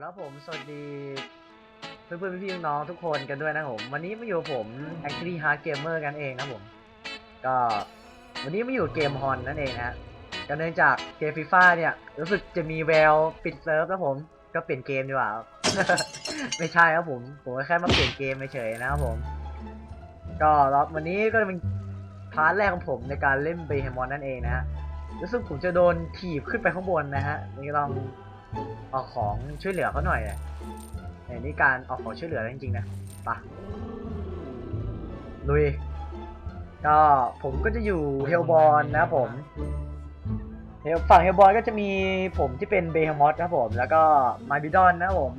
แล้วผมสวัสดีเพื่อนๆพี่ๆน้องทุกคนกันด้วยนะผม วันนี้มาอยู่ผม Actually Hard Gamer กันเองนะผม ก็วันนี้มาอยู่เกมฮอนนั่นเองนะฮะก็เนื่องจากเกมฟีฟ่าเนี่ย รู้สึกจะมีแววปิดเซิร์ฟแล้วผม ก็เปลี่ยนเกมดีกว่า ไม่ใช่ครับผม ผมแค่มาเปลี่ยนเกมเฉยๆนะครับผม ก็รอบวันนี้ก็เป็นพาร์ทแรกของผมในการเล่นเบฮมอนนั่นเองนะฮะรู้สึกผมจะโดนถีบขึ้นไปข้างบนนะฮะนี่ลอง เอาของช่วยเหลือเขาหน่อยเนี่ยเนี่ยนี่การเอาของช่วยเหลือจริงๆนะไปะลุย ก็ผมก็จะอยู่เฮลบอลนะครับผมเฮลฝั่งเฮลบอลก็จะมีผมที่เป็นเบฮมอสนะครับผม แล้วก็มาบิดอนนะครับผม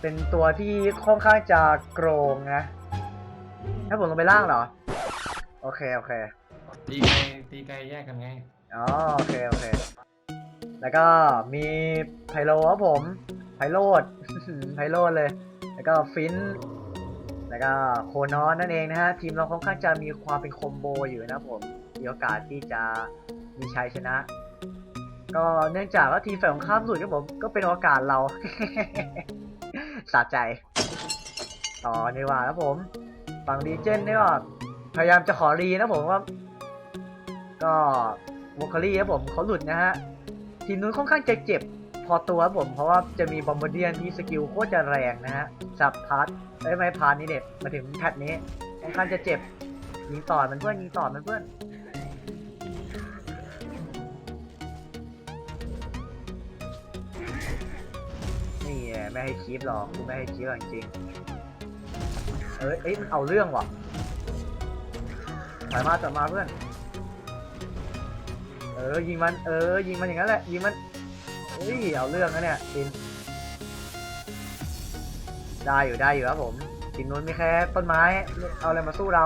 เป็นตัวที่ค่อนข้างจะโกรงนะ ถ้าผมลงไปล่างเหรอ โอเค โอเค ตีไกลตีไกลแยกกันไง อ๋อ โอเค โอเค แล้วก็มีไพโลครับผม ไพโรดไพโรดเลย แล้วก็ฟิน แล้วก็โคนอนนั่นเองนะฮะ ทีมเราค่อนข้างจะมีความเป็นคอมโบอยู่นะผม มีโอกาสที่จะมีชัยชนะ ก็เนื่องจากว่าทีมฝ่ายของข้ามสุดครับผม ก็เป็นโอกาสเราสะใจ ต่อในว่าครับผม ฝั่งดีเจนนี่ยก็พยายามจะขอรีนะผมว่า ก็วอคคารี่ครับผมเขาหลุดนะฮะ ทีมนู้นค่อนข้างจะเจ็บพอตัวครับผม เพราะว่าจะมีบอมบ์เดียนที่สกิลโคตรจะแรงนะฮะสับพาร์ทเอ้ไม่พาร์ทนี้เด็ดมาถึงแพทนี้ค่อนข้างจะเจ็บยิงต่อมันเพื่อนยิงต่อมันเพื่อนนี่ไงไม่ให้คีบหรอกกูไม่ให้คีบหรอกจริงเอ้ยเอ้ยมันเอาเรื่องว่ะถอยมาถอมาเพื่อน เออยิงมันเออยิงมันอย่างนั้นแหละยิงมันเฮ้ยเอาเรื่องนะเนี่ยทีมได้อยู่ได้อยู่ครับผมทีมนู้นมีแค่ต้นไม้เอาอะไรมาสู้เรา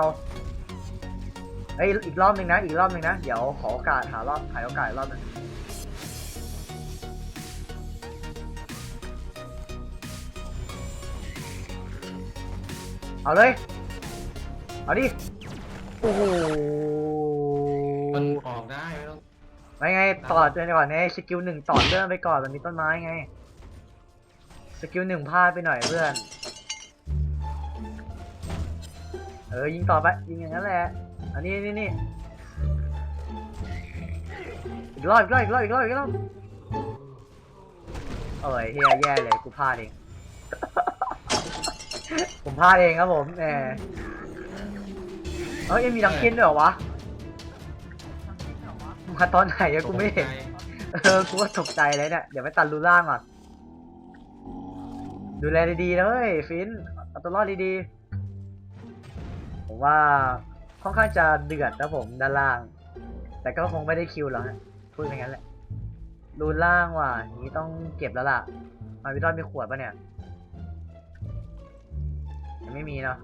เฮ้ยอีกรอบหนึ่งนะอีกรอบหนึ่งนะเดี๋ยวขอโอกาสหารอบหาโอกาสอีกรอบหนึงเอาเลย เอาดิ โอ้โห มันออกได้ ไม่ไงต่อเจอก่อนไงสกิลหนึ่งต่อเรื่องไปก่อนมันมีต้นไม้ไงสกิลหนึ่งพลาดไปหน่อยเพื่อน เออยิงต่อไปยิงอย่างนั้นแหละ อันนี้นี่นี่อีกรอบอีกรอบอีกรอบอีกรอบอีกรอบเอ้ยเฮียแย่เลยกูพลาดเอง ผมพลาดเองครับผมแหมเอ้ยยังมีดังเก้นด้วยเหรอวะ มาตอนไหนอะกูไม่เห็น เออ กูก็ตกใจเลยเนี่ย เดี๋ยวไปตัดรูล่างก่อน ดูแลดีๆนะเว้ยฟินเอาตัวรอดดีๆ ผมว่าค่อนข้างจะเดือดนะผมด้านล่าง แต่ก็คงไม่ได้คิวหรอกฮะ พูดอย่างนั้นแหละรูล่างว่ะอย่างนี้ต้องเก็บแล้วล่ะ มาวิดอนมีขวดปะเนี่ย ยังไม่มีเนาะ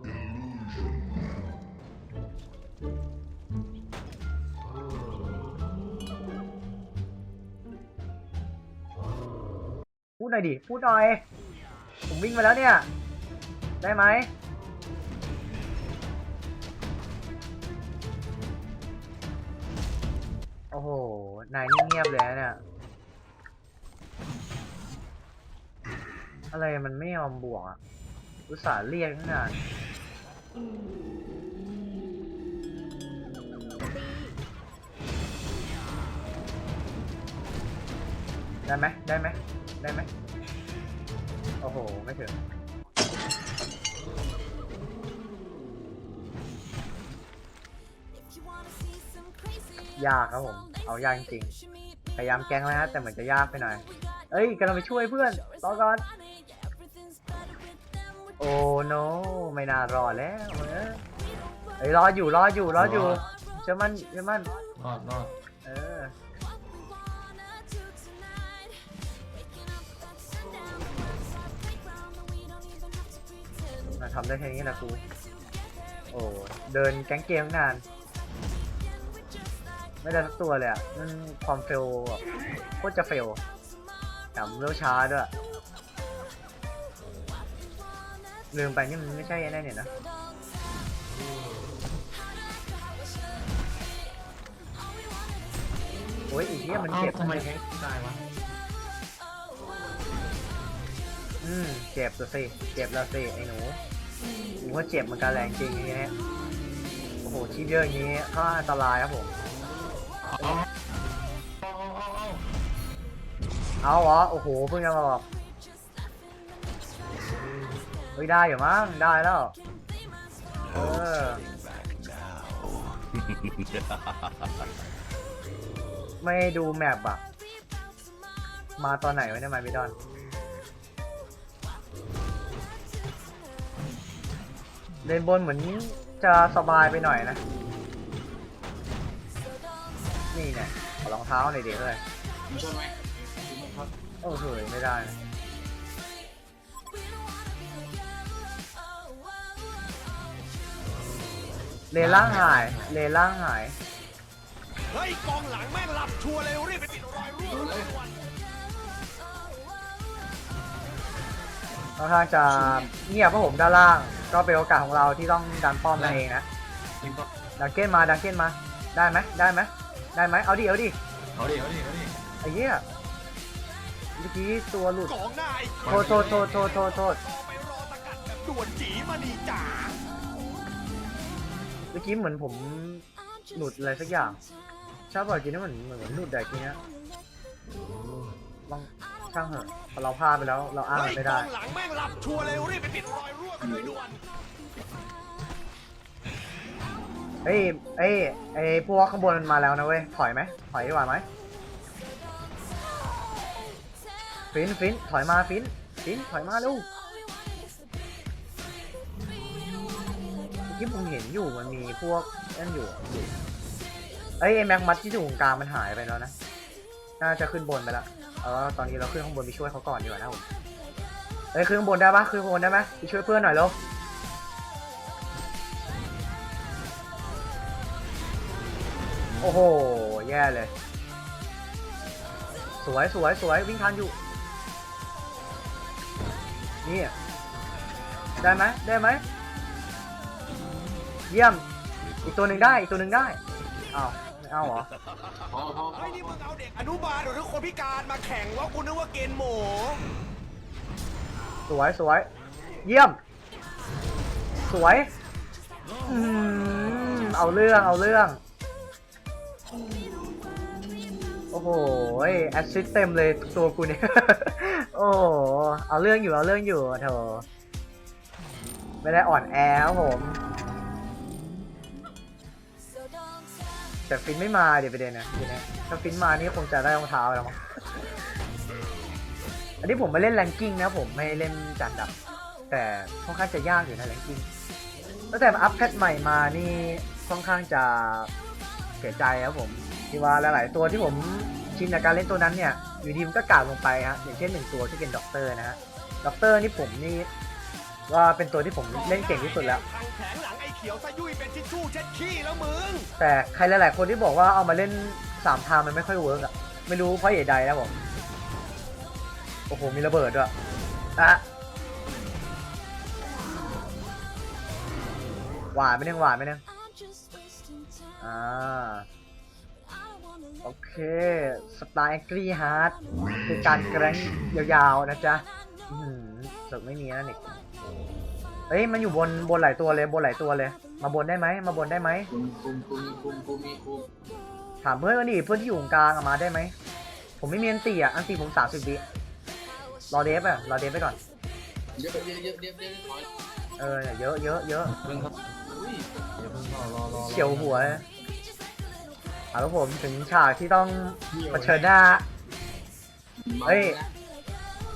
พูดหน่อยดิ พูดหน่อย ผมวิ่งมาแล้วเนี่ย ได้ไหม โอ้โห นายเงียบเลยเนี่ย อะไรมันไม่ยอมบวกอะ อุตส่าห์เรียกตั้งนานได้ไหมได้ไหม ได้ไหมโอ้โห ไม่ถึงยากครับผม เอายากจริงพยายามแกงแล้วนะแต่เหมือนจะยากไปหน่อย เอ้ยกำลังไปช่วยเพื่อนรอก่อน โอ้โนไม่น่ารอดแล้วเอ้ยเฮ้ยรออยู่รออยู่รออยู่เชื่อมั่นเชื่อมั่นรอดรอด ทำได้แค่นี้แหละกูโอ้เดินแก๊งเกมตั้งนาน ไม่ได้สักตัวเลยอะมันความเฟลแบบโคตรจะเฟลแถมเร็วช้าด้วยลืมไปนี่มันไม่ใช่ไอ้นั่นเนี่ยนะโอ้ยอีกที่มันเอ้าเจ็บทำไมแข็งตายวะอืมเจ็บแล้วสิเจ็บแล้วสิไอ้หนู หนูว่าเจ็บเหมือนกันแรงจริงอย่างเงี้ยโอ้โหชีพเยอะอย่างนี้ก็อันตรายครับผมเอาเอาเอาเอาเอาเหรอโอ้โหเพิ่งจะมาบอกเฮ้ยได้อยู่มั้งได้แล้วเออไม่ดูแมปอะมาตอนไหนวะเนี่ยมาบิดอน เลนบนเหมือนจะสบายไปหน่อยนะ นี่เนี่ยขอรองเท้าหน่อยเดี๋ยวเลยมีชนไหมโอ้โหไม่ได้นะเลล่างหาย เลล่างหาย เฮ้ยกองหลังแม่งหลับชัวร์เลยรีบไปปิดรอยรั่วเลยด่วน ค่อนข้างจะเงียบเพราะผมด้านล่าง ก็เป็นโอกาสของเราที่ต้องดันป้อมนั่นเองนะทีมก็ดันเก้นมาดันเก้นมา ได้ไหมได้ไหมได้ไหมเอาดิเอาดิเอาดิเอาดิเอาดิไอ้เหี้ยเมื่อกี้ตัวหลุดกองหน้าไอ้โทษโทษโทษโทษโทษโทษรอไปรอสกัดแบบด่วนจีมาดีจ๋าเมื่อกี้เหมือนผมหลุดอะไรสักอย่างชอบบอกกินนี่เหมือนเหมือนหลุดแต่กี้เนี้ยลอง ช่างเถอะเราพลาดไปแล้วเราอ้างเฮ้ยไม่กได้ องหลังแม่งหลับชัวร์เลยรีบไปปิดรอยรั่วกันเลยด่วนเฮ้ยเอ้ยไอ้พวกข้างบนมันมาแล้วนะเว้ย ถอยไหมถอยดีกว่าไหมฟินฟินถอยมาฟินฟินถอยมาลูกเมื่อกี้ผมเห็นอยู่มันมีพวกนั่นอยู่เอ้ยไอ้แม็กมัดที่อยู่ตรงกลางมันหายไปแล้วนะ น่าจะขึ้นบนไปแล้วเออตอนนี้เราขึ้นข้างบนไปช่วยเขาก่อนดีกว่านะผมเอ้ยขึ้นข้างบนได้ปะขึ้นข้างบนได้ไหมไปช่วยเพื่อนหน่อยเร็วโอ้โห แย่เลย สวยสวยสวยวิ่งทันอยู่ นี่ ได้ไหมได้ไหม เยี่ยม อีกตัวหนึ่งได้ อีกตัวหนึ่งได้ อ้าว ไม่เอาเหรอพอพอพอไอ้ยนี่มึงเอาเด็กอนุบาลหรือคนพิการมาแข่งว่ากูนึกว่าเกณฑ์หมูสวยสวย เยี่ยม สวยอืมเอาเรื่องเอาเรื่อง โอ้โหแอสซิสเต็มเลยตัวกูเนี่ย โอ้โหเอาเรื่องอยู่เอาเรื่องอยู่โถไม่ได้อ่อนแอครับผม แต่ฟินไม่มาเดี๋ยวประเด็นนะทีนี้ถ้าฟินมานี่คงจะได้รองเท้าแล้วมั้งอันนี้ผมมาเล่นแรงกิ้งนะผมไม่เล่นจัดดับ แต่ค่อนข้างจะยากอยู่นะแรงกิ้งตั้งแต่อัพแพทใหม่มานี่ค่อนข้างจะเสียใจครับผมที่ว่าหลาย ๆ ตัวที่ผมชินกับการเล่นตัวนั้นเนี่ย อยู่ดีมันก็กาดลงไปฮะอย่างเช่นหนึ่งตัวที่เป็นด็อกเตอร์นะฮะด็อกเตอร์นี่ผมนี่ ว่าเป็นตัวที่ผมเล่นเก่งที่สุดแล้ว ทางแผงหลังไอ้เขียวซะยุ่ยเป็นทิชชู่เช็ดขี้แล้วมึง แต่ใครหลาย ๆ คนที่บอกว่าเอามาเล่นสามทางมันไม่ค่อยเวิร์กอะไม่รู้เพราะเหตุใดนะผมโอ้โหมีระเบิดด้วยอะหวานไหมเนี่ยหวานไหมเนี่ยอ่าโอเคสไตล์กรีฮาร์ดคือการแกร่งยาว ๆ นะจ๊ะ อือหือสึกไม่มีนั่นอีกเฮ้ยมันอยู่บนบนหลายตัวเลยบนหลายตัวเลย มาบนได้ไหมมาบนได้ไหมคุมคุมคุมคุมคุมคุมถามเพื่อนว่าดิเพื่อนที่อยู่ตรงกลางอะมาได้ไหมผมไม่มีอันตีอะอันตีผมสามสิบวิรอเดฟอะรอเดฟไปก่อนเยอะเยอะเยอะเยอะเยอะถอยเออเยอะเยอะเยอะเพิ่งครับอุ้ยเดี๋ยวเพิ่งรอรอรอเฉียวหัวเลยเอาแล้วผมถึงฉากที่ต้องเผชิญหน้าเฮ้ย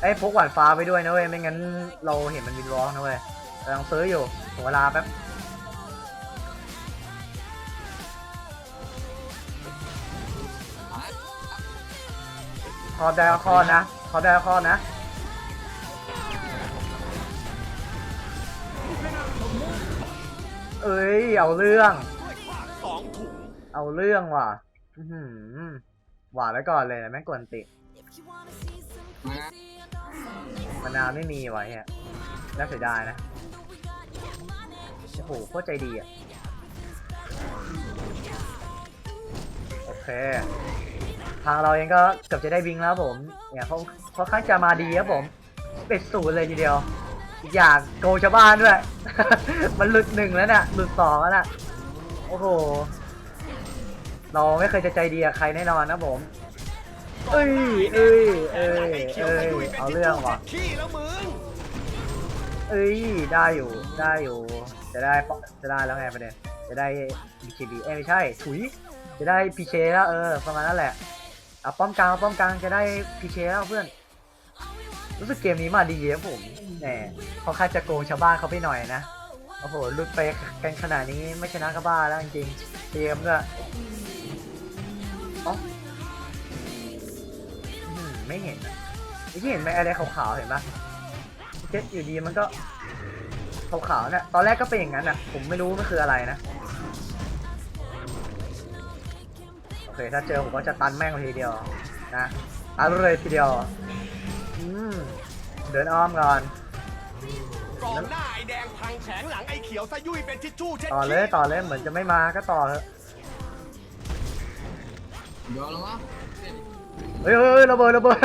ไอ้ยพกหวานฟ้าไปด้วยนะเว้ยไม่งั้นเราเห็นมันวินวอล์กนะเว้ยกำลังซื้ออยู่ถึงเวลาแป๊บครอได้ก็ครอนะครอได้ก็ครอนะเอ้ยเอาเรื่องเอาเรื่องว่ะหวานไว้ก่อนเลยนะแม่งกวนติมา มะนาวไม่มีไว้อะน่าเสียดายนะ โอ้โหโคตรใจดีอะ โอเค ทางเราเองก็เกือบจะได้บิงแล้วผม เนี่ยเขาเขาข้างจะมาดีครับผม เป11ศูนย์เลยทีเดียว อีกอย่างโกชาวบ้านด้วย มันหลุดหนึ่งแล้วน่ะ หลุดสองแล้วน่ะ โอ้โห เราไม่เคยจะใจดีกับใครแน่นอนนะผม เอ้ยเอ้ยเอ้ยเอ้ยเอาเรื่องว่ะขี้แล้วมึงเอ้ยได้อยู่ได้อยู่ จะได้ปจะได้แล้วไงประเด็นจะได้ BKB เอ้ยไม่ใช่ถุยจะได้ PK แล้วเออประมาณนั้นแหละเอาป้อมกลางเอาป้อมกลางจะได้ PK แล้วเพื่อน รู้สึกเกมนี้มาดีครับผมแหมเขาค่าจะโกงชาวบ้านเขาไปหน่อยนะโอ้โหลุดไปกันขนาดนี้ไม่ชนะก็บ้าแล้วจริงเกมก็เอ๋ออื้อหือ ไม่เห็นอะไอ้ที่เห็นไหมอะไรขาวๆเห็นปะเจ็ดอยู่ดีมันก็ขาวๆเนี่ยตอนแรกก็เป็นอย่างนั้นอะ ผมไม่รู้มันคืออะไรนะ โอเค ถ้าเจอผมก็จะตันแม่งเลยทีเดียวนะตันเลยทีเดียว อืม เดินอ้อมก่อนกองหน้าไอแดงพังแผงหลังไอเขียวซะยุ่ยเป็นทิชชู่เช็ดต่อเลยขี้ต่อเลยเหมือนจะไม่มาก็ต่อเถอะยอมแล้ววะ เฮ้ยเฮ้ยระเบิดระเบิด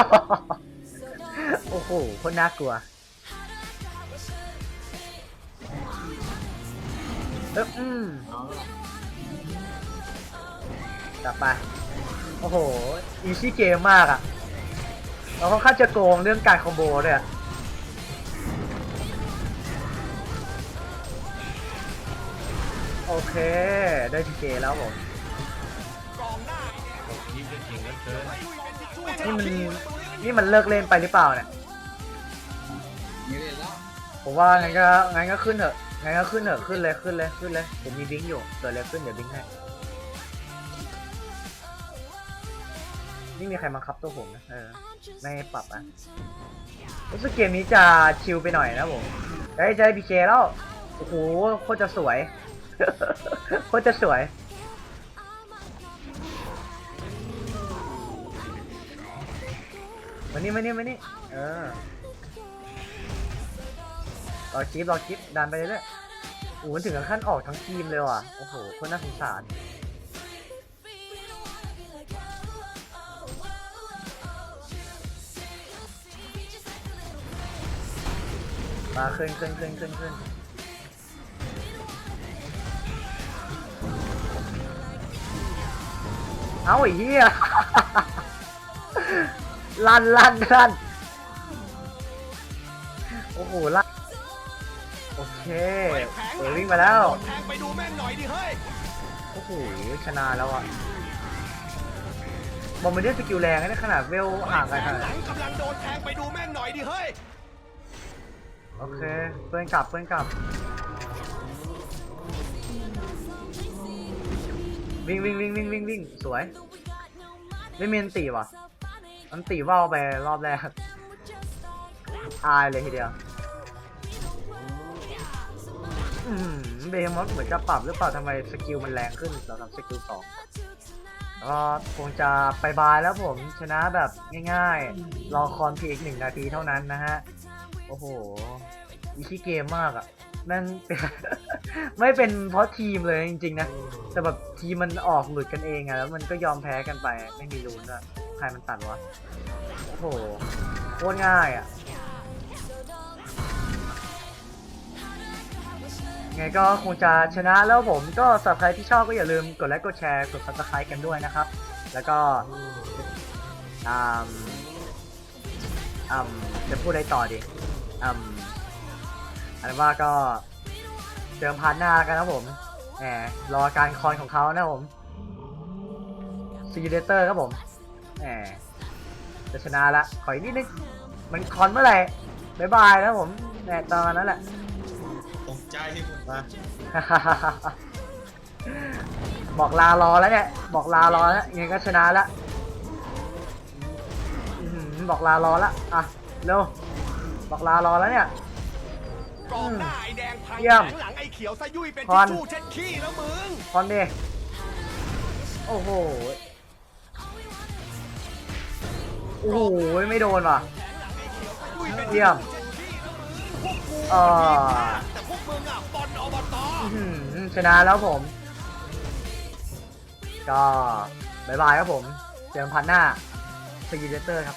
โอ้โหคนน่ากลัวเอ๊ะอืมกลับไป โอ้โห อีซี่เกมมากอะเราค่อนข้างจะโกงเรื่องการคอมโบด้วยอะโอเค ได้ทีเจแล้วผมกองหน้าไอแดงตกทีมจะเก่งเหลือเกิน นี่มันนี่มันเลิกเล่นไปหรือเปล่าเนี่ย ไม่เล่นแล้วผมว่างั้นก็งั้นก็ขึ้นเถอะงั้นก็ขึ้นเถอะขึ้นเลยขึ้นเลยขึ้นเลยผมมีบิงอยู่เกิดอะไรขึ้นเดี๋ยวบิงให้นี่มีใครบังคับตัวผมนะเออไม่ปรับอะรู้สึกเกมนี้จะชิลไปหน่อยนะผมได้ใจพีเคแล้วโอ้โหโคตรจะสวย โคตรจะสวย มานี่มานี่มานี่เออรอคลิปรอคลิปดันไปเรื่อยๆโอ้โหถึงกับขั้นออกทั้งทีมเลยว่ะ โอ้โหคนน่าสงสารมาขึ้นขึ้นขึ้นขึ้นขึ้นเอาไอ้เหี้ย ลั่นลั่นลั่นโอ้โหลั่นโอเคเปิดแผงหเอลัองวิ่งมาแล้ว แทงไปดูแม่นหน่อยดิเฮ้ย โอ้โหชนะแล้วอะบอมมันได้สกิลแรงนะขนาดเวลห่างกันขนาดหลันั้นงกำลังโดนแทงไปดูแม่นหน่อยดิเฮ้ย โอเคเพื่อนกลับเพื่อนกลับ วิ่งวิ่งวิ่งวิ่งวิ่งวิ่งสวย ไม่มีอันตีว่ะ อันตีว่าวไปรอบแรกอายเลยทีเดียวอืมเบมอสเหมือนจะปรับหรือเปล่าทำไมสกิลมันแรงขึ้นสำหรับสกิลสองก็คงจะไปบายแล้วผมชนะแบบง่ายๆ รอคอนเพีอีกหนึ่งนาทีเท่านั้นนะฮะ โอ้โห อีชี่เกมมากอะ่ะแม่งเป็นไม่เป็นเพราะทีมเลยจริงๆนะ แต่แบบทีมมันออกหลุดกันเองอะแล้วมันก็ยอมแพ้กันไปไม่มีรูนด้วย ใครมันตัดวะ โอ้โหโคตรง่ายอะ่ะ ไงก็คงจะชนะแล้วผมก็สำหรับใครที่ชอบก็อย่าลืมกดไลค์กดแชร์กด subscribe กันด้วยนะครับ แล้วก็อ่าอ่าจะพูดอะไรต่อดีอ่าอันว่าก็เจอพาร์ทหน้ากันนะผมแหมรอการคอนของเขานะผมซีเดเตอร์ครับผม แหมจะชนะละ ขออีกนิดนึง มันคอนเมื่อไหร่บายบายนะผมแหมตอนนั้นแหละ ตกใจหมดมาบอกลารอแล้วเนี่ย บอกลารอแล้วยังไงก็ชนะแล้วอื้อหือบอกลารอแล้วอะเร็วบอกลารอแล้วเนี่ยกองหน้าไอแดงพังเยี่ยมแผงหลังไอเขียวซะยุ่ยเป็นพทิชรชู่เช็ดขี้แล้วมึงคอนดิโอ้โห อ้โหไม่โดนว่ะเยี่ยมเออชนะแล้วผม ก็บายบายครับผม เจอกันพันหน้าสกีเลเตอร์ครับ